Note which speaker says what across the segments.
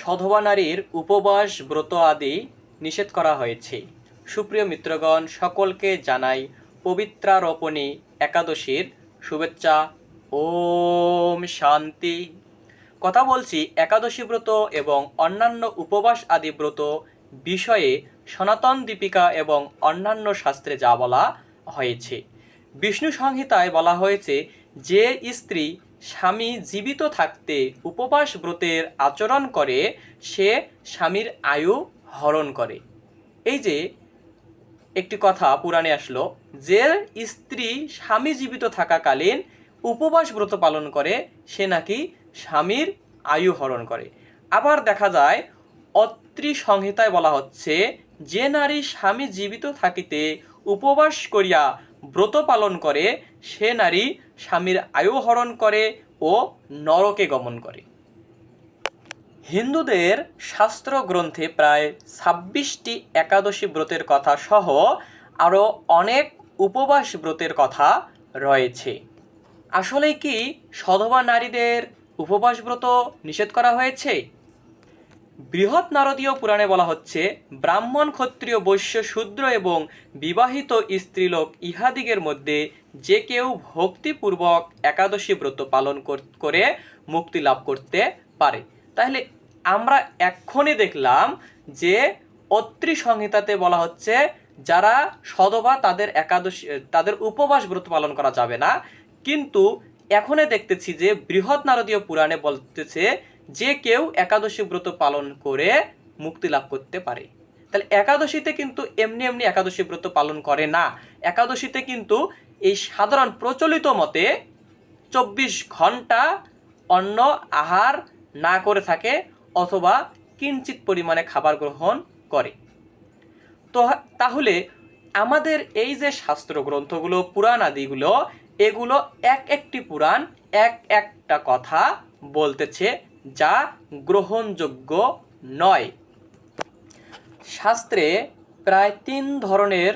Speaker 1: সধবা নারীর উপবাস, ব্রত আদি নিষেধ করা হয়েছে। সুপ্রিয় মিত্রগণ, সকলকে জানাই পবিত্রারোপণী একাদশীর শুভেচ্ছা। ওম শান্তি। কথা বলছি একাদশী ব্রত এবং অন্যান্য উপবাস আদি ব্রত বিষয়ে সনাতন দীপিকা এবং অন্যান্য শাস্ত্রে যা বলা হয়েছে। বিষ্ণু সংহিতায় বলা হয়েছে যে স্ত্রী স্বামী জীবিত থাকতে উপবাস ব্রতের আচরণ করে, সে স্বামীর আয়ু হরণ করে। এই যে একটি কথা পুরাণে আসলো, যে স্ত্রী স্বামী জীবিত থাকাকালীন উপবাস ব্রত পালন করে, সে নাকি স্বামীর আয়ু হরণ করে। আবার দেখা যায় অত্রি সংহিতায় বলা হচ্ছে, যে নারী স্বামী জীবিত থাকিতে উপবাস করিয়া ব্রত পালন করে, সে নারী স্বামীর আয়ু হরণ করে ও নরকে গমন করে। হিন্দুদের শাস্ত্র গ্রন্থে প্রায় ছাব্বিশটি একাদশী ব্রতের কথা সহ আরও অনেক উপবাস ব্রতের কথা রয়েছে। আসলে কি সধবা নারীদের উপবাস ব্রত নিষেধ করা হয়েছে? বৃহৎ নারদীয় পুরাণে বলা হচ্ছে, ব্রাহ্মণ ক্ষত্রিয় বৈশ্য শূদ্র এবং বিবাহিত স্ত্রীলোক ইহাদিগের মধ্যে যে কেউ ভক্তিপূর্বক একাদশী ব্রত পালন করে মুক্তি লাভ করতে পারে। তাহলে আমরা এক্ষণে দেখলাম যে অত্রি সংহিতাতে বলা হচ্ছে, যারা সদবা তাদের একাদশী, তাদের উপবাস ব্রত পালন করা যাবে না। কিন্তু এখনে দেখতেছি যে বৃহৎ নারদীয় পুরাণে বলতেছে যে কেউ একাদশী ব্রত পালন করে মুক্তি লাভ করতে পারে। তাহলে একাদশীতে কিন্তু এমনি এমনি একাদশী ব্রত পালন করে না। একাদশীতে কিন্তু এই সাধারণ প্রচলিত মতে চব্বিশ ঘণ্টা অন্ন আহার না করে থাকে অথবা কিঞ্চিত পরিমাণে খাবার গ্রহণ করে। তো তাহলে আমাদের এই যে শাস্ত্র গ্রন্থগুলো, পুরাণ আদিগুলো, এগুলো এক একটি পুরাণ এক একটা কথা বলতেছে যা গ্রহণযোগ্য নয়। শাস্ত্রে প্রায় তিন ধরনের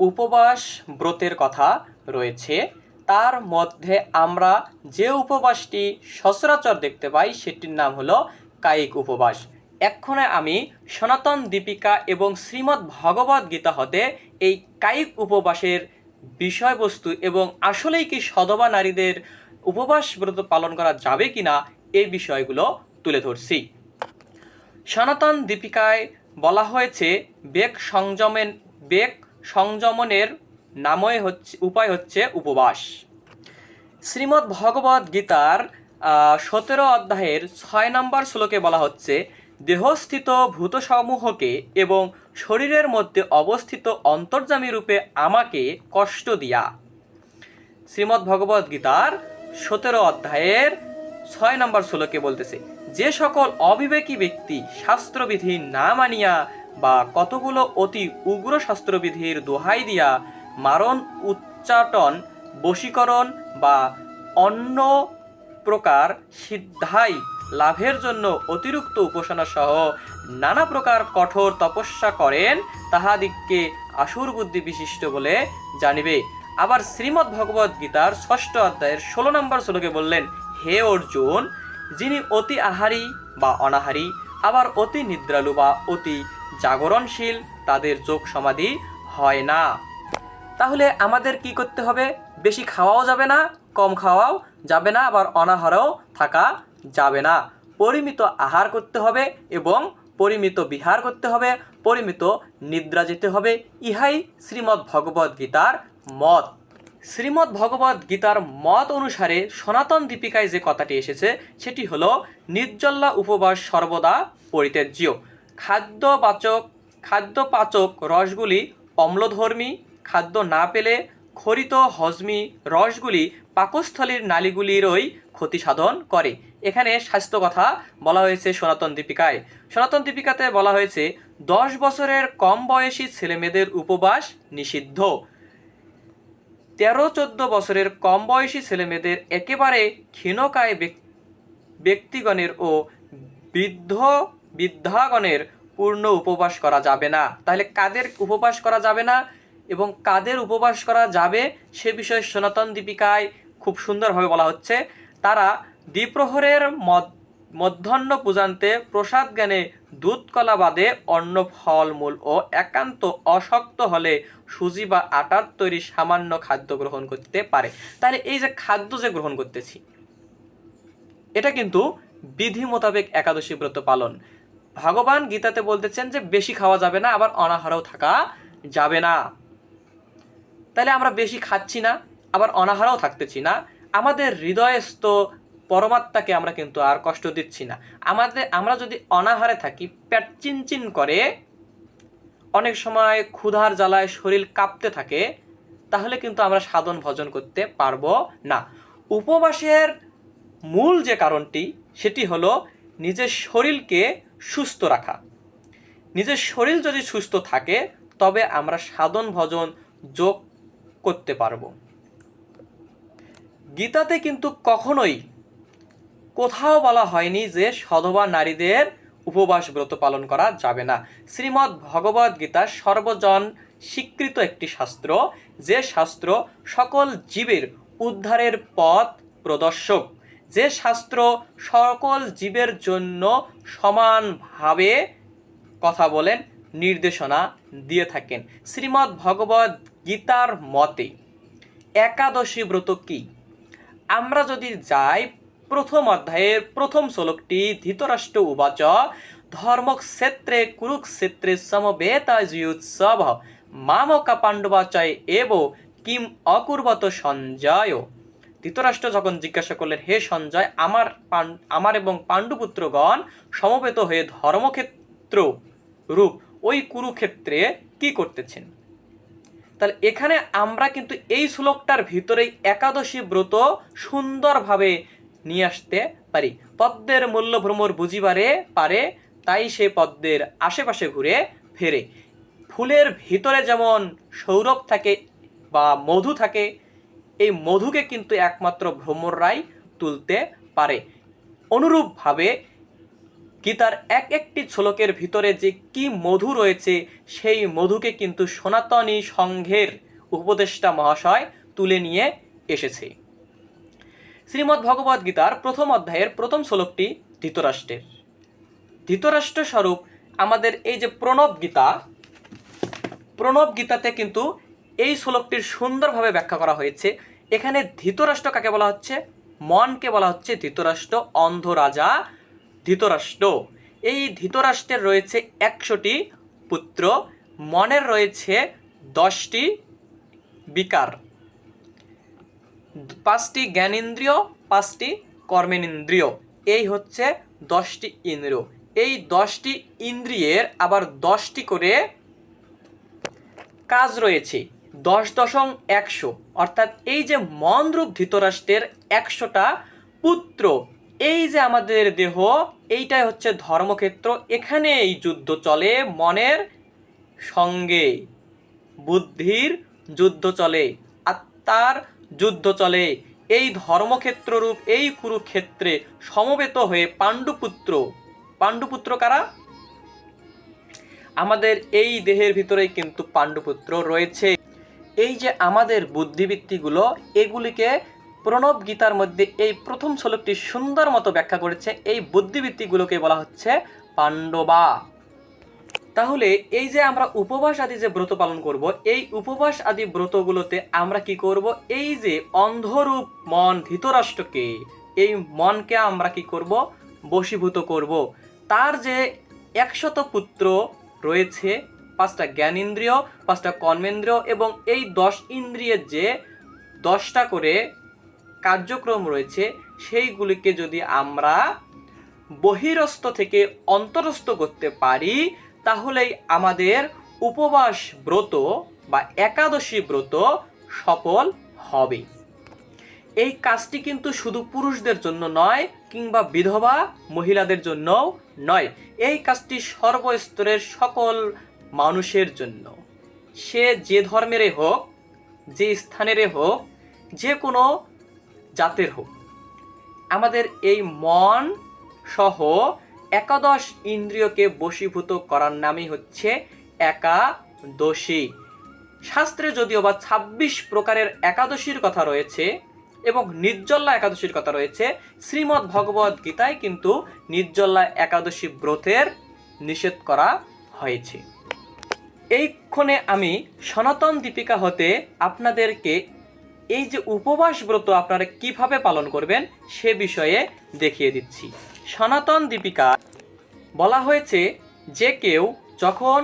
Speaker 1: উপবাস ব্রতের কথা রয়েছে। তার মধ্যে আমরা যে উপবাসটি সচরাচর দেখতে পাই, সেটির নাম হলো কায়িক উপবাস। এক্ষণে আমি সনাতন দীপিকা এবং শ্রীমদ্ ভগবদ গীতা হতে এই কায়িক উপবাসের বিষয়বস্তু এবং আসলেই কি সধবা নারীদের উপবাস ব্রত পালন করা যাবে কিনা এই বিষয়গুলো তুলে ধরছি। সনাতন দীপিকায় বলা হয়েছে বেগ সংযমের বেগ সংযমনের নামই হচ্ছে, উপায় হচ্ছে উপবাস। শ্রীমদ্ ভগবদ গীতার সতেরো অধ্যায়ের ছয় নম্বর শ্লোকে বলা হচ্ছে, দেহস্থিত ভূতসমূহকে এবং শরীরের মধ্যে অবস্থিত অন্তর্যামী রূপে আমাকে কষ্ট দিয়া। শ্রীমদ্ ভগবদ গীতার সতেরো অধ্যায়ের ছয় নম্বর শ্লোকে বলতেছে, যে সকল অবিবেকী ব্যক্তি শাস্ত্রবিধি না মানিয়া বা কতগুলো অতি উগ্র শাস্ত্রবিধির দোহাই দিয়া মারণ, উচ্চাটন, বশীকরণ বা অন্য প্রকার সিদ্ধাই লাভের জন্য অতিরিক্ত উপাসনা সহ নানা প্রকার কঠোর তপস্যা করেন, তাহাদিগকে আসুর বুদ্ধি বিশিষ্ট বলে জানিবে। আবার শ্রীমদ্ ভগবদ গীতার ষষ্ঠ অধ্যায়ের ষোলো নম্বর শ্লোকে বললেন হে অর্জুন, যিনি অতি আহারী বা অনাহারী, আবার অতি নিদ্রালু বা অতি জাগরণশীল, তাদের যোগ সমাধি হয় না। তাহলে আমাদের কি করতে হবে? বেশি খাওয়াও যাবে না, কম খাওয়াও যাবে না, আবার অনাহারেও থাকা যাবে না। পরিমিত আহার করতে হবে এবং পরিমিত বিহার করতে হবে, পরিমিত নিদ্রা যেতে হবে। ইহাই শ্রীমদ্ ভগবদ গীতার মত। শ্রীমদ্ ভগবদ গীতার মত অনুসারে সনাতন দীপিকায় যে কথাটি এসেছে, সেটি হল নির্জল্লা উপবাস সর্বদা পরিত্যাজ্য। খাদ্যবাচক, খাদ্যপাচক রসগুলি অম্লধর্মী, খাদ্য না পেলে খরিত হজমি রসগুলি পাকস্থলীর নালীগুলিরই ক্ষতি সাধন করে। এখানে স্বাস্থ্য কথা বলা হয়েছে সনাতন দীপিকায়। সনাতন দীপিকাতে বলা হয়েছে, দশ বছরের কম বয়সী ছেলেমেয়েদের উপবাস নিষিদ্ধ। তেরো চোদ্দ বছরের কম বয়সী ছেলেমেয়েদের একেবারে ক্ষীণকায় ব্যক- ব্যক্তিগণের ও বৃদ্ধ বৃদ্ধাগণের পূর্ণ উপবাস করা যাবে না। তাহলে কাদের উপবাস করা যাবে না এবং কাদের উপবাস করা যাবে সে বিষয়ে সনাতন দীপিকায় খুব সুন্দরভাবে বলা হচ্ছে। তারা দ্বিপ্রহরের মধ্যাহ্ন পূজান্তে প্রসাদ জ্ঞানে দুধ কলা বাদে অন্য ফলমূল ও একান্ত অশক্ত হলে সুজি বা আটার তৈরি সামান্য খাদ্য গ্রহণ করতে পারে। তাহলে এই যে খাদ্য যে গ্রহণ করতেছি, এটা কিন্তু বিধি মোতাবেক একাদশী ব্রত পালন। ভগবান গীতাতে বলতেছেন যে বেশি খাওয়া যাবে না, আবার অনাহারও থাকা যাবে না। তাহলে আমরা বেশি খাচ্ছি না, আবার অনাহারও থাকতেছি না। আমাদের হৃদয়স্থ পরমাত্মাকে আমরা কিন্তু আর কষ্ট দিচ্ছি না। আমাদের, আমরা যদি অনাহারে থাকি, পেট চিনচিন করে অনেক সময় ক্ষুধার জ্বালায় শরীর কাঁপতে থাকে, তাহলে কিন্তু আমরা সাধন ভজন করতে পারব না। উপবাসের মূল যে কারণটি, সেটি হলো নিজের শরীরকে সুস্থ রাখা। নিজের শরীর যদি সুস্থ থাকে, তবে আমরা সাধন ভজন যোগ করতে পারব। গীতাতে কিন্তু কখনোই কোথাও বলা হয়নি যে সধবা নারীদের উপবাস ব্রত পালন করা যাবে না। শ্রীমদ্ ভগবদ গীতা সর্বজন স্বীকৃত একটি শাস্ত্র, যে শাস্ত্র সকল জীবের উদ্ধারের পথ প্রদর্শক। যে শাস্ত্র সকল জীবের জন্য সমানভাবে কথা বলেন, নির্দেশনা দিয়ে থাকেন। শ্রীমদ্ ভগবদ গীতার মতে, একাদশী ব্রত কি? আমরা যদি যাই প্রথম অধ্যায়ের প্রথম শ্লোকটি ধৃতরাষ্ট্র উবাচ। ধর্মক্ষেত্রে, কুরুক্ষেত্রে সমবেতাযুৎসব। মামকা পাণ্ডবাচয় এব, কিম অকুর্বত সঞ্জয়। ধৃতরাষ্ট্র যখন জিজ্ঞাসা করলেন, হে সঞ্জয়, আমার আমার এবং পাণ্ডুপুত্রগণ সমবেত হয়ে ধর্মক্ষেত্র রূপ ওই কুরুক্ষেত্রে কি করতেছেন? তাহলে এখানে আমরা কিন্তু এই শ্লোকটার ভিতরেই একাদশী ব্রত সুন্দরভাবে নিয়ে আসতে পারি। পদ্মের মূল্য ভ্রমর বুঝিবারে পারে, তাই সে পদ্মের আশেপাশে ঘুরে ফেরে। ফুলের ভিতরে যেমন সৌরভ থাকে বা মধু থাকে, এই মধুকে কিন্তু একমাত্র ভ্রমররাই তুলতে পারে। অনুরূপভাবে গীতার এক একটি শ্লোকের ভিতরে যে কি মধু রয়েছে, সেই মধুকে কিন্তু সনাতনী সংঘের উপদেষ্টা মহাশয় তুলে নিয়ে এসেছে। শ্রীমদ্ ভগবদ গীতার প্রথম অধ্যায়ের প্রথম শ্লোকটি ধৃতরাষ্ট্রের। ধৃতরাষ্ট্র স্বরূপ আমাদের এই যে প্রণব গীতা প্রণব গীতাতে কিন্তু এই শ্লোকটির সুন্দরভাবে ব্যাখ্যা করা হয়েছে। এখানে ধৃতরাষ্ট্র কাকে বলা হচ্ছে? মনকে বলা হচ্ছে ধৃতরাষ্ট্র অন্ধ রাজা ধৃতরাষ্ট্র। এই ধৃতরাষ্ট্রের রয়েছে একশোটি পুত্র, মনের রয়েছে দশটি বিকার। পাঁচটি জ্ঞানেন্দ্রিয়, পাঁচটি কর্মেন্দ্রিয়। এই হচ্ছে দশটি ইন্দ্রিয়। এই দশটি ইন্দ্রিয়ের আবার দশটি করে কাজ রয়েছে। দশ দশম একশো। অর্থাৎ এই যে মনরূপ ধৃতরাষ্ট্রের একশোটা পুত্র, এই যে আমাদের দেহ, এইটাই হচ্ছে ধর্মক্ষেত্র। এখানে এই যুদ্ধ চলে মনের সঙ্গে। বুদ্ধির যুদ্ধ চলে। আত্মার যুদ্ধ চলে। এই ধর্মক্ষেত্ররূপ, এই কুরুক্ষেত্রে সমবেত হয়ে পাণ্ডুপুত্র। পাণ্ডুপুত্র কারা? আমাদের এই দেহের ভিতরেই কিন্তু পাণ্ডুপুত্র রয়েছে। এই যে আমাদের বুদ্ধিবৃত্তিগুলো, এগুলিকে প্রণব গীতার মধ্যে এই প্রথম শ্লোকটি সুন্দর মতো ব্যাখ্যা করেছে। এই বুদ্ধিবৃত্তিগুলোকে বলা হচ্ছে পাণ্ডবা। তাহলে এই যে আমরা উপবাস আদি যে ব্রত পালন করব, এই উপবাস আদি ব্রতগুলোতে আমরা কি করব? এই যে অন্ধরূপ মন ধৃতরাষ্ট্রকে, এই মনকে আমরা কি করব? বশীভূত করব। তার যে একশত পুত্র রয়েছে, পাঁচটা জ্ঞানেন্দ্রিয়, পাঁচটা কর্মেন্দ্রিয় এবং এই দশ ইন্দ্রিয়ের যে দশটা করে কার্যক্রম রয়েছে, সেইগুলিকে যদি আমরা বহিরস্থ থেকে অন্তরস্থ করতে পারি তাহলেই আমাদের উপবাস ব্রত বা একাদশী ব্রত সফল হবে। এই কাজটি কিন্তু শুধু পুরুষদের জন্য নয়, কিংবা বিধবা মহিলাদের জন্যও নয়, এই কাজটি সর্বস্তরের সকল মানুষের জন্য। সে যে ধর্মেরই হোক, যে স্থানেরই হোক, যে কোনো জাতের হোক, আমাদের এই মন সহ একাদশ ইন্দ্রিয়কে বশীভূত করার নামই হচ্ছে একাদশী। শাস্ত্রে যদিও বা ছাব্বিশ প্রকারের একাদশীর কথা রয়েছে এবং নির্জল্লা একাদশীর কথা রয়েছে, শ্রীমদ্ ভগবদ গীতায় কিন্তু নির্জল্লা একাদশী ব্রতের নিষেধ করা হয়েছে। এইক্ষণে আমি সনাতন দীপিকা হতে আপনাদেরকে এই যে উপবাস ব্রত আপনারা কীভাবে পালন করবেন সে বিষয়ে দেখিয়ে দিচ্ছি। সনাতন দীপিকা বলা হয়েছে যে কেউ যখন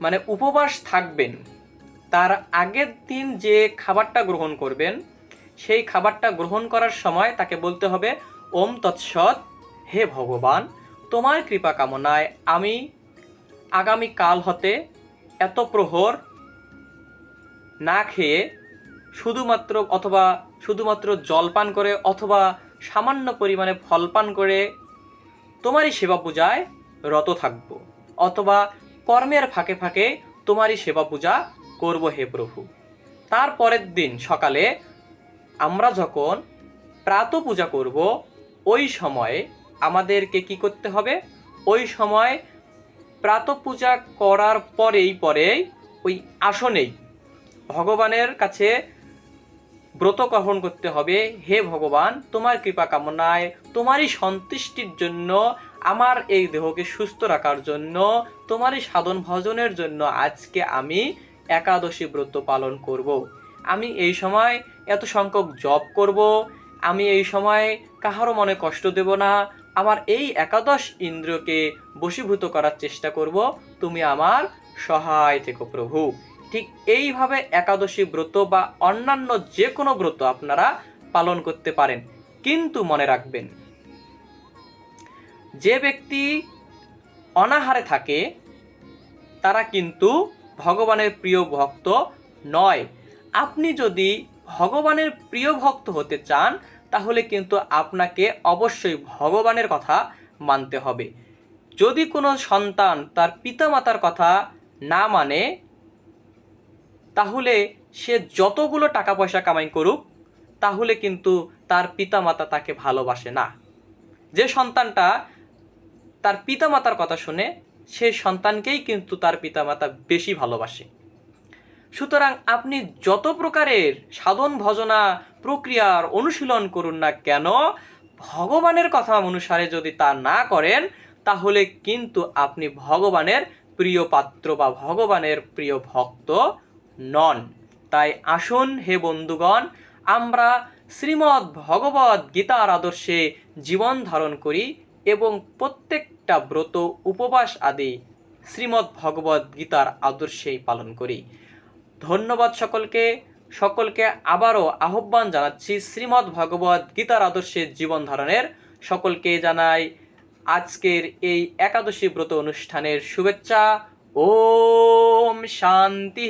Speaker 1: মানে উপবাস থাকবেন, তার আগের দিন যে খাবারটা গ্রহণ করবেন, সেই খাবারটা গ্রহণ করার সময় তাকে বলতে হবে, ওম তৎসৎ, হে ভগবান, তোমার কৃপা কামনায় আমি আগামী কাল হতে এত প্রহর না খেয়ে শুধুমাত্র অথবা শুধুমাত্র জলপান করে অথবা সামান্য পরিমাণে ফল পান করে তোমারই সেবা পূজায় রত থাকব, অথবা কর্মের ফাঁকে ফাঁকে তোমারই সেবা পূজা করব হে প্রভু। তার পরের দিন সকালে আমরা যখন প্রাত পূজা করব, ওই সময়ে আমাদেরকে কি করতে হবে? ওই সময় প্রাত পূজা করার পরেই পরেই ওই আসনেই ভগবানের কাছে ব্রত গ্রহণ করতে হবে হে ভগবান, তোমার কৃপা কামনায় তোমারই সন্তুষ্টির জন্য, আমার এই দেহকে সুস্থ রাখার জন্য, তোমারই সাধন ভজনের জন্য আজকে আমি একাদশী ব্রত পালন করব। আমি এই সময় এত সংখ্যক জপ করব, আমি এই সময় কাহারও মনে কষ্ট দেব না, আমার এই একাদশ ইন্দ্রকে বশীভূত করার চেষ্টা করব, তুমি আমার সহায় থেকো প্রভু ঠিক এইভাবে একাদশী ব্রত বা অন্যান্য যে কোনো ব্রত আপনারা পালন করতে পারেন। কিন্তু মনে রাখবেন, যে ব্যক্তি অনাহারে থাকে, তারা কিন্তু ভগবানের প্রিয় ভক্ত নয়। আপনি যদি ভগবানের প্রিয় ভক্ত হতে চান, তাহলে কিন্তু আপনাকে অবশ্যই ভগবানের কথা মানতে হবে। যদি কোনো সন্তান তার পিতামাতার কথা না মানে তাহলে সে যতগুলো টাকা পয়সা কামাই করুক, তাহলে কিন্তু তার পিতামাতা তাকে ভালোবাসে না। যে সন্তানটা তার পিতামাতার কথা শুনে সেই সন্তানকেই কিন্তু তার পিতামাতা বেশি ভালোবাসে। সুতরাং আপনি যত প্রকারের সাধন, ভজনা, প্রক্রিয়ার অনুশীলন করুন না কেন, ভগবানের কথা অনুসারে যদি তা না করেন, তাহলে কিন্তু আপনি ভগবানের প্রিয় পাত্র বা ভগবানের প্রিয় ভক্ত নন। তাই আসুন হে বন্ধুগণ, আমরা শ্রীমদ্ ভগবদ গীতার আদর্শে জীবন ধারণ করি এবং প্রত্যেকটা ব্রত, উপবাস আদি শ্রীমদ্ ভগবদ গীতার আদর্শেই পালন করি। ধন্যবাদ সকলকে। সকলকে আবারও আহ্বান জানাচ্ছি শ্রীমদ্ ভগবদ গীতার আদর্শে জীবন ধারণের। সকলকে জানাই আজকের এই একাদশী ব্রত অনুষ্ঠানের শুভেচ্ছা। ओम शांति।